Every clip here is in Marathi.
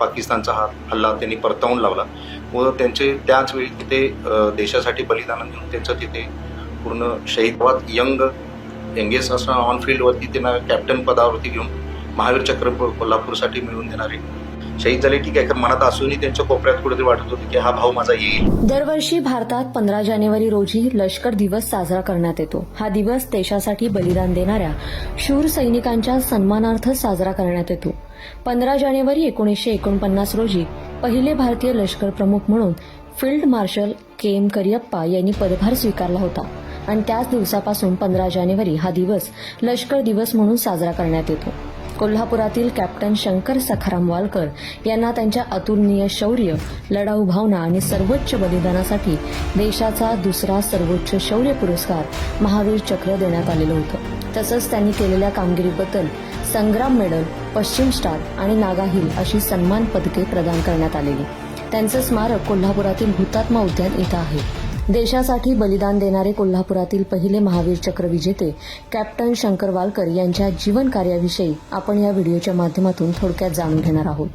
पाकिस्तानचा हा हल्ला त्यांनी परतावून लावला. व त्यांचे त्याच वेळी तिथे देशासाठी बलिदान देऊन त्यांचं तिथे पूर्ण शहीदवाद यंग यंगेस्ट असं ऑन फील्डवरती त्यांना कॅप्टन पदावरती घेऊन महावीर चक्र कोल्हापूरसाठी मिळवून देणारे शहीद झाले. ठीक आहे मनात असूनही त्यांच्या कोपऱ्यात कुठेतरी वाटत होते की हा भाऊ माझा येईल. दरवर्षी भारतात पंधरा जानेवारी रोजी लष्कर दिवस साजरा करण्यात येतो. हा दिवस देशासाठी बलिदान देणाऱ्या शूर सैनिकांच्या सन्मानार्थ साजरा करण्यात येतो. पंधरा जानेवारी एकोणीसशे एकोणपन्नास रोजी पहिले भारतीय लष्कर प्रमुख म्हणून field marshal K M Cariappa यांनी पदभार स्वीकारला होता. आणि त्याच दिवसापासून पंधरा जानेवारी हा दिवस लष्कर दिवस म्हणून साजरा करण्यात येतो. कोल्हापुरातील कॅप्टन शंकर सखाराम वालकर यांना त्यांच्या अतुलनीय शौर्य लढाऊ भावना आणि सर्वोच्च बलिदानासाठी देशाचा दुसरा सर्वोच्च शौर्य पुरस्कार महावीर चक्र देण्यात आलेलं होतं. तसंच त्यांनी केलेल्या कामगिरीबद्दल संग्राम मेडल पश्चिम स्टार आणि नागा हिल अशी सन्मान पदके प्रदान करण्यात आलेली. त्यांचं स्मारक कोल्हापुरातील हुतात्मा उद्यान इथं आहे. देशासाठी बलिदान देणारे कोल्हापुरातील पहिले महावीर चक्र विजेते कॅप्टन शंकर वालकर यांच्या जीवन कार्याविषयी आपण या व्हिडिओच्या माध्यमातून थोडक्यात जाणून घेणार आहोत.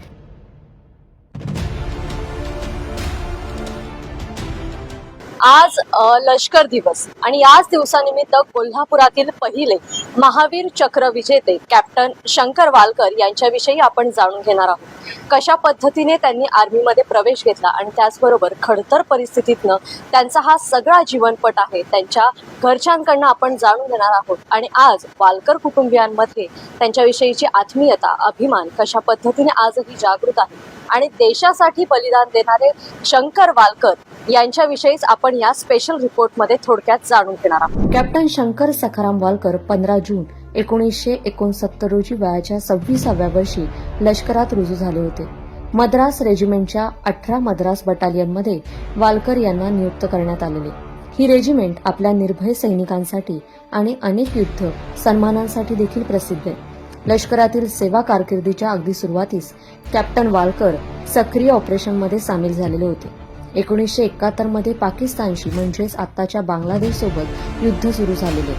आज लष्कर दिवस. आणि याच दिवसानिमित्त कोल्हापुरातील पहिले महावीर चक्र विजेते कॅप्टन शंकर वालकर यांच्याविषयी आपण जाणून घेणार आहोत. कशा पद्धतीने त्यांनी आर्मीमध्ये प्रवेश घेतला आणि त्याचबरोबर खडतर परिस्थितीतनं त्यांचा हा सगळा जीवनपट आहे त्यांच्या घरच्यांकडनं आपण जाणून घेणार आहोत. आणि आज वालकर कुटुंबियांमध्ये त्यांच्याविषयीची आत्मीयता अभिमान कशा पद्धतीने आजही जागृत आहे आणि देशासाठी बलिदान देणारे शंकर वालकर यांच्याविषयीच आपण या स्पेशल रिपोर्टमध्ये थोडक्यात जाणून घेणार आहोत. कॅप्टन शंकर सखाराम वालकर पंधरा जून एकोणीसशे एकोणसत्तर रोजी वयाच्या सव्वीसाव्या वर्षी लष्करात रुजू झाले होते. मद्रास रेजिमेंटच्या अठरा मद्रास बटालियनमध्ये वालकर यांना नियुक्त करण्यात आलेले. ही रेजिमेंट आपल्या निर्भय सैनिकांसाठी आणि अनेक युद्ध सन्मानांसाठी देखील प्रसिद्ध आहे. लष्करातील सेवा कारकिर्दीच्या अगदी सुरुवातीस कॅप्टन वालकर सक्रिय ऑपरेशनमध्ये सामील झालेले होते. एकोणीसशे एकाहत्तरमध्ये पाकिस्तानशी म्हणजेच आत्ताच्या बांगलादेशसोबत युद्ध सुरू झालेले.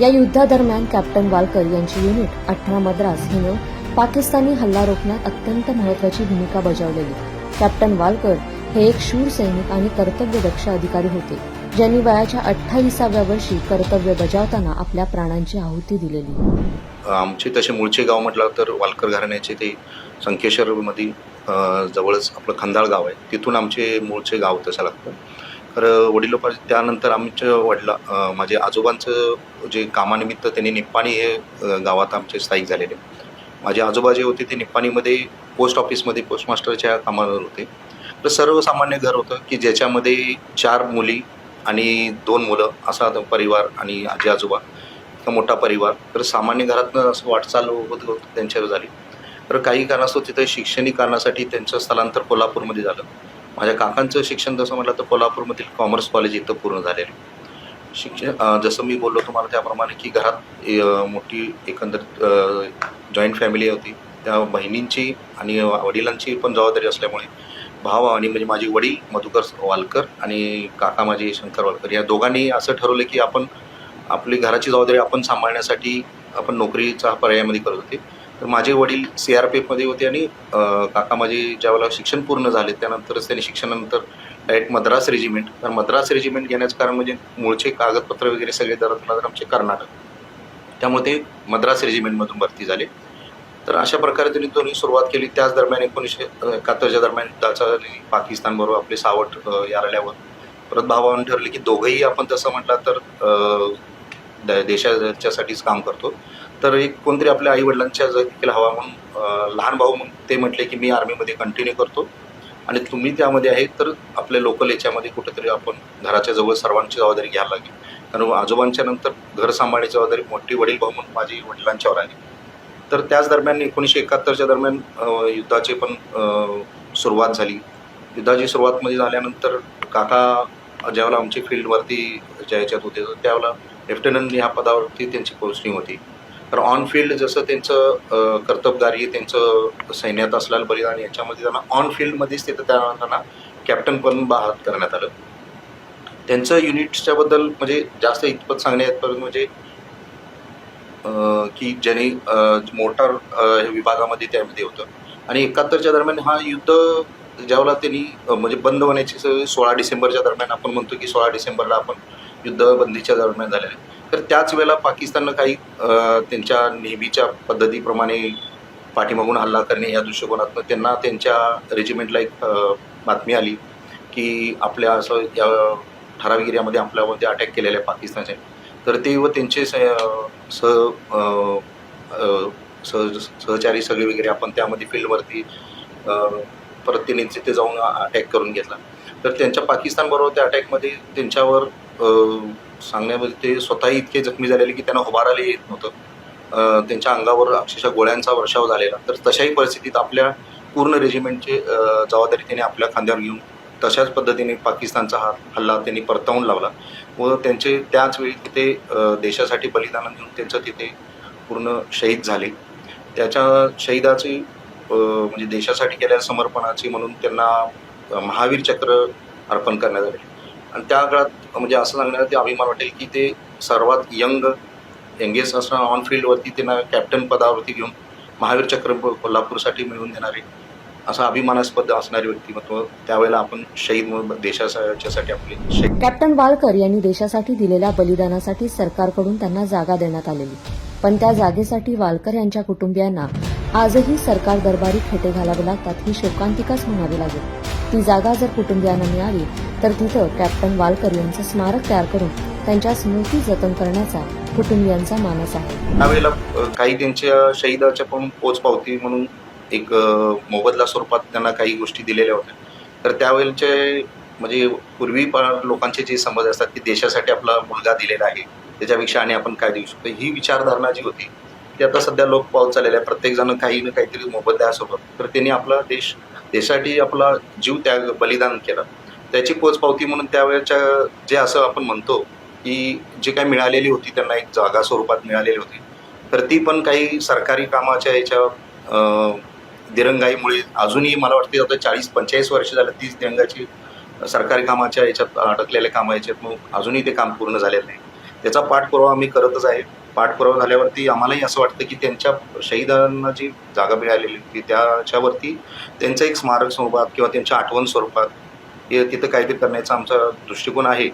या युद्धादरम्यान कॅप्टन वालकर यांची युनिट अठरा मद्रास हिनं पाकिस्तानी हल्ला रोखण्यात अत्यंत महत्वाची भूमिका बजावलेली. कॅप्टन वालकर हे एक शूर सैनिक आणि कर्तव्यदक्ष अधिकारी होते. ज्यांनी वयाच्या अठ्ठावीसाव्या वर्षी कर्तव्य बजावताना आपल्या प्राणांची आहुती दिलेली. आमचे तसे मूळचे गाव म्हटलं तर वालकर घराण्याचे ते संकेश्वरमध्ये जवळच आपलं खंदाळ गाव आहे. तिथून आमचे मूळचे गाव तसं लागतं. तर वडिलोपा त्यानंतर आमच्या वडला माझे आजोबांचं जे कामानिमित्त त्यांनी निप्पाणी हे गावात आमचे स्थायिक झालेले. माझे आजोबा जे होते ते निप्पाणीमध्ये पोस्ट ऑफिसमध्ये पोस्टमास्टरच्या कामावर होते. तर सर्वसामान्य घर होतं की ज्याच्यामध्ये चार मुली आणि दोन मुलं असा परिवार आणि आजी आजोबा इतका मोठा परिवार. तर सामान्य घरातनं असं वाटचाल होत होत त्यांच्यावर झाली. तर काही कारणास्तव तिथे शैक्षणिक कारणासाठी त्यांचं स्थलांतर कोल्हापूरमध्ये झालं. माझ्या काकांचं शिक्षण जसं म्हटलं तर कोल्हापूरमधील कॉमर्स कॉलेज इथं पूर्ण झालेलं. शिक्षण जसं मी बोललो तुम्हाला त्याप्रमाणे की घरात मोठी एकंदर जॉईंट फॅमिली होती. त्या बहिणींची आणि वडिलांची पण जबाबदारी असल्यामुळे भाव आणि म्हणजे माझे वडील मधुकर वालकर आणि काका माझे शंकर वालकर या दोघांनी असं ठरवलं की आपण आपली घराची जबाबदारी आपण सांभाळण्यासाठी आपण नोकरीचा पर्यायामध्ये करत होते. तर माझे वडील सी आर पी एफमध्ये होते आणि काका माझे ज्यावेळेला शिक्षण पूर्ण झाले त्यानंतरच त्यांनी शिक्षणानंतर डायरेक्ट मद्रास रेजिमेंट तर मद्रास रेजिमेंट घेण्याचं कारण म्हणजे मूळचे कागदपत्र वगैरे सगळे दरात आमचे कर्नाटक. त्यामुळे ते मद्रास रेजिमेंटमधून भरती झाले. तर अशा प्रकारे त्यांनी दोन्ही सुरुवात केली. त्याच दरम्यान एकोणीसशे एकाहत्तरच्या दरम्यान त्याच्यानी पाकिस्तानबरोबर आपले सावट अं, यारल्यावर परत भावानं ठरले की दोघंही आपण तसं म्हटलं तर द- देशाच्यासाठीच काम करतो. तर एक कोणतरी आपल्या आई वडिलांच्या देखील हवा म्हणून लहान भाऊ म्हणून ते म्हटले की मी आर्मीमध्ये कंटिन्यू करतो. आणि तुम्ही त्यामध्ये आहे तर आपल्या लोकल याच्यामध्ये कुठेतरी आपण घराच्या जवळ सर्वांची जबाबदारी घ्यायला लागेल. कारण आजोबांच्या नंतर घर सांभाळण्याची जबाबदारी मोठी वडील भाऊ म्हणून माझी वडिलांच्यावर आली. तर त्याच दरम्यान एकोणीसशे एकाहत्तरच्या दरम्यान युद्धाचे युद्धाची पण सुरुवात झाली. युद्धाची सुरुवातमध्ये झाल्यानंतर काका ज्यावेळेला आमची फील्डवरती ज्या याच्यात होते तर त्यावेळेला लेफ्टनंट ह्या पदावरती त्यांची पोस्टिंग होती. तर ऑन फील्ड जसं त्यांचं कर्तबगारी त्यांचं सैन्यात असलेलं बलिदान याच्यामध्ये त्यांना ऑन फील्डमध्येच तिथं त्या त्यांना कॅप्टन पण बहाल करण्यात आलं. त्यांचं युनिट्सच्याबद्दल म्हणजे जास्त इतपत सांगण्यापर्यंत म्हणजे की ज्यांनी मोटार विभागामध्ये त्यामध्ये होतं. आणि एकाहत्तरच्या दरम्यान हा युद्ध ज्यावेळेला त्यांनी म्हणजे बंद होण्याची सोळा डिसेंबरच्या दरम्यान आपण म्हणतो की सोळा डिसेंबरला आपण युद्धबंदीच्या दरम्यान झालेलं आहे तर त्याच वेळेला पाकिस्ताननं काही त्यांच्या नेहमीच्या पद्धतीप्रमाणे पाठीमागून हल्ला करणे या दृष्टिकोनातून त्यांना त्यांच्या रेजिमेंटला एक बातमी आली की आपल्या असं या ठराविक एरियामध्ये आपल्यामध्ये अटॅक केलेले आहे पाकिस्तानचे तर ते व त्यांचे स सह सह सहचारी सगळे वगैरे आपण त्यामध्ये फील्डवरती परत त्यांनी तिथे जाऊन अटॅक करून घेतला. तर त्यांच्या पाकिस्तानबरोबर त्या अटॅकमध्ये त्यांच्यावर सांगण्यामध्ये ते स्वतः इतके जखमी झालेले की त्यांना उभारायला येत नव्हतं. त्यांच्या अंगावर अक्षरशः गोळ्यांचा वर्षाव झालेला. तर तशाही परिस्थितीत आपल्या पूर्ण रेजिमेंटची जबाबदारी त्यांनी आपल्या खांद्यावर घेऊन तशाच पद्धतीने पाकिस्तानचा हा हल्ला त्यांनी परतवून लावला व त्यांचे त्याच वेळी तिथे देशासाठी बलिदान देऊन त्यांचं तिथे पूर्ण शहीद झाले. त्याच्या शहीदाची म्हणजे देशासाठी केलेल्या समर्पणाची म्हणून त्यांना महावीर चक्र अर्पण करण्यात आले. आणि त्या काळात म्हणजे असं सांगण्यात ते अभिमान वाटेल की ते सर्वात यंग यंगेस्ट असणं ऑन फील्डवरती त्यांना कॅप्टन पदावरती घेऊन महावीर चक्र कोल्हापूरसाठी मिळवून देणारे असं अभिमानास्पद असणारे व्यक्तिमत्व त्यावेळेला आपण शहीद म्हणून देशासाठी आपले कॅप्टन वालकर यांनी देशासाठी दिलेल्या बलिदानासाठी सरकारकडून त्यांना जागा देण्यात आलेली. पण त्या जागेसाठी वालकर यांच्या कुटुंबियांना आजही सरकार दरबारी खेटे घालावे लागतात ही शोकांतिकाच म्हणावी लागेल. ती जागा जर कुटुंबियांना मिळाली तर तिथं कॅप्टन वालकर यांचं स्मारक तयार करून त्यांच्या स्मृती जतन करण्याचा कुटुंबियांचा मानस आहे. त्यावेळेला काही त्यांच्या शहीदाच्या पण पोचपावती म्हणून एक मोबदला स्वरूपात त्यांना काही गोष्टी दिलेल्या होत्या. तर त्यावेळेचे म्हणजे पूर्वी लोकांचे जे समज असतात की देशासाठी आपला मुलगा दिलेला आहे त्याच्यापेक्षा आणि आपण काय देऊ शकतो? ही विचारधारणा जी होती ती आता सध्या लोक पावत चाललेला आहे. प्रत्येक जण काही ना काहीतरी मोबदल्यासोबत तर त्यांनी आपला देश देशासाठी आपला जीव त्याग बलिदान केला. त्याची पोचपावती म्हणून त्यावेळेच्या जे असं आपण म्हणतो की जे काही मिळालेली होती त्यांना एक जागा स्वरूपात मिळालेली होती. तर ती पण काही सरकारी कामाच्या याच्या दिरंगाईमुळे अजूनही मला वाटते आता चाळीस पंचेचाळीस वर्ष झालं तीच दिरंगाची सरकारी कामाच्या याच्यात अडकलेल्या कामं याच्यात मग अजूनही ते काम पूर्ण झालेलं नाही. त्याचा पाठपुरावा आम्ही करतच आहे. पाठपुरावा झाल्यावरती आम्हालाही असं वाटतं की त्यांच्या शहीदांना जी जागा मिळालेली होती त्याच्यावरती त्यांचं एक स्मारक स्वरूपात किंवा त्यांच्या आठवण स्वरूपात हे तिथं काहीतरी करण्याचा आमचा दृष्टिकोन आहे.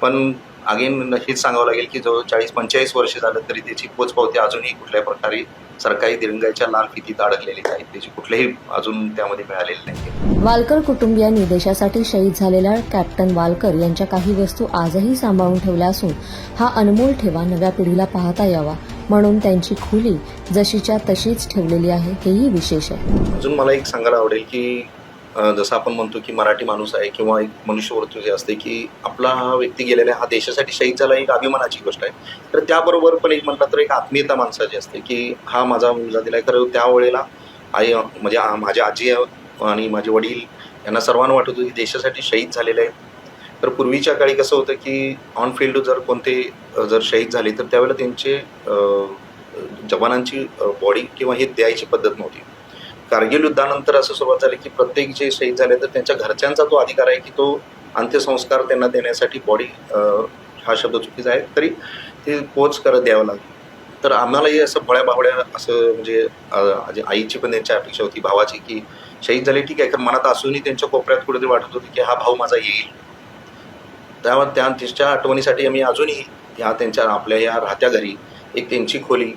पण अगेन हेच सांगावं लागेल की जवळ चाळीस पंचेचाळीस वर्ष झालं तरी त्याची पोचपावती अजूनही कुठल्याही प्रकारे सरकारी दिरंगाईच्या लाल फितीत अडकलेली आहे त्याची कुठल्याही अजून त्यामध्ये मिळालेली नाही वालकर कुटुंबियांनी देशासाठी शहीद झालेल्या कॅप्टन वालकर यांच्या काही वस्तू आजही सांभाळून ठेवल्या असून हा अनमोल ठेवा नव्या पिढीला पाहता यावा म्हणून त्यांची खोली जशीच्या तशीच ठेवलेली आहे हेही विशेष आहे. अजून मला एक सांगायला आवडेल की जसं आपण म्हणतो की मराठी माणूस आहे किंवा एक मनुष्यवर्तू जे असते की आपला हा व्यक्ती गेलेला आहे हा देशासाठी शहीद झाला एक अभिमानाची गोष्ट आहे. तर त्याबरोबर पण एक म्हटलं तर एक आत्मीयता माणसाची असते की हा माझा मुलगा दिला आहे खरं त्यावेळेला आई म्हणजे आ- माझी आजी आणि माझे वडील यांना सर्वांना वाटत होतं की देशासाठी शहीद झालेले आहे तर पूर्वीच्या काळी कसं होतं की ऑन फील्ड जर कोणते जर शहीद झाले तर त्यावेळेला त्यांचे जवानांची बॉडी किंवा हे द्यायची पद्धत नव्हती. कारगिल युद्धानंतर असं सुरुवात झाली की प्रत्येक जे शहीद झाले तर त्यांच्या घरच्यांचा तो अधिकार आहे की तो अंत्यसंस्कार त्यांना देण्यासाठी बॉडी हा शब्द चुकीचा आहे. तरी ते पोच करत द्यावं लागेल. तर आम्हालाही असं बळ्या बावड्या असं म्हणजे आईची पण त्यांची अपेक्षा होती भावाची की शहीद झाले ठीक आहे कारण मनात असूनही त्यांच्या कोपऱ्यात कुठेतरी वाटत होती की हा भाऊ माझा येईल. त्यामुळे त्या तिच्या आठवणीसाठी आम्ही अजूनही ह्या त्यांच्या आपल्या या राहत्या घरी एक त्यांची खोली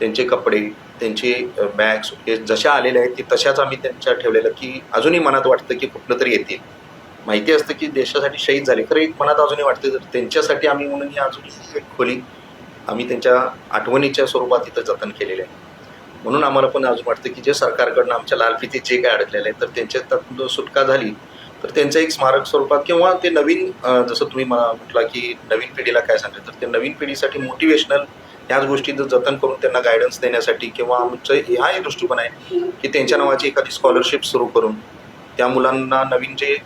त्यांचे कपडे त्यांचे बॅग्स हे जशा आलेल्या आहेत ती तशाच आम्ही त्यांच्या ठेवलेलं की अजूनही मनात वाटतं की कुठलं तरी येतील. माहिती असतं की देशासाठी शहीद झाले. खरं एक मनात अजूनही वाटतं तर त्यांच्यासाठी आम्ही म्हणून ही अजूनही एक खोली आम्ही त्यांच्या आठवणीच्या स्वरूपात इथं जतन केलेले आहे. म्हणून आम्हाला पण अजून वाटतं की जे सरकारकडनं आमच्या लालफितीत जे काय अडकलेलं आहे तर त्यांच्यात सुटका झाली तर त्यांचं एक स्मारक स्वरूपात किंवा ते नवीन जसं तुम्ही मला म्हटला की नवीन पिढीला काय सांगते तर ते नवीन पिढीसाठी मोटिवेशनल ह्याच गोष्टीचं जतन करून त्यांना गायडन्स देण्यासाठी किंवा आमचं हाही दृष्टिकोन आहे की त्यांच्या नावाची एखादी स्कॉलरशिप सुरू करून त्या मुलांना नवीन जे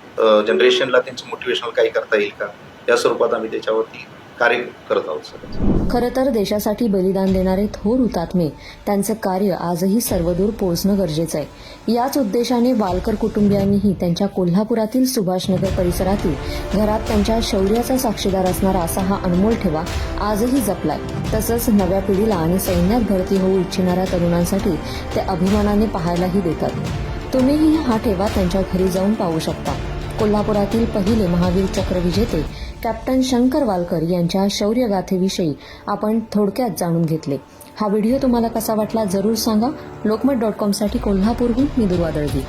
जनरेशनला त्यांचं मोटिवेशनल काही करता येईल का? या स्वरूपात आम्ही त्याच्यावरती कार्य करत आहोत खरं तर देशासाठी बलिदान देणारे थोर हुतात्मे त्यांचं कार्य आजही सर्वदूर पोहोचणं गरजेचं आहे. याच उद्देशाने वालकर कुटुंबियांनीही त्यांच्या कोल्हापुरातील सुभाषनगर परिसरातील घरात त्यांच्या शौर्याचा साक्षीदार असणारा असा हा अनमोल ठेवा आजही जपलाय. तसंच नव्या पिढीला आणि सैन्यात भरती होऊ इच्छिणाऱ्या तरुणांसाठी ते अभिमानाने पाहायलाही देतात. तुम्हीही हा ठेवा त्यांच्या घरी जाऊन पाहू शकता. कोल्हापुरातील पहिले महावीर चक्र विजेते कॅप्टन शंकर वालकर यांच्या शौर्यगाथेविषयी आपण थोडक्यात जाणून घेतले. हा व्हिडिओ तुम्हाला कसा वाटला जरूर सांगा. लोकमत डॉट कॉमसाठी कोल्हापूरहून मी दुर्वा दळवी.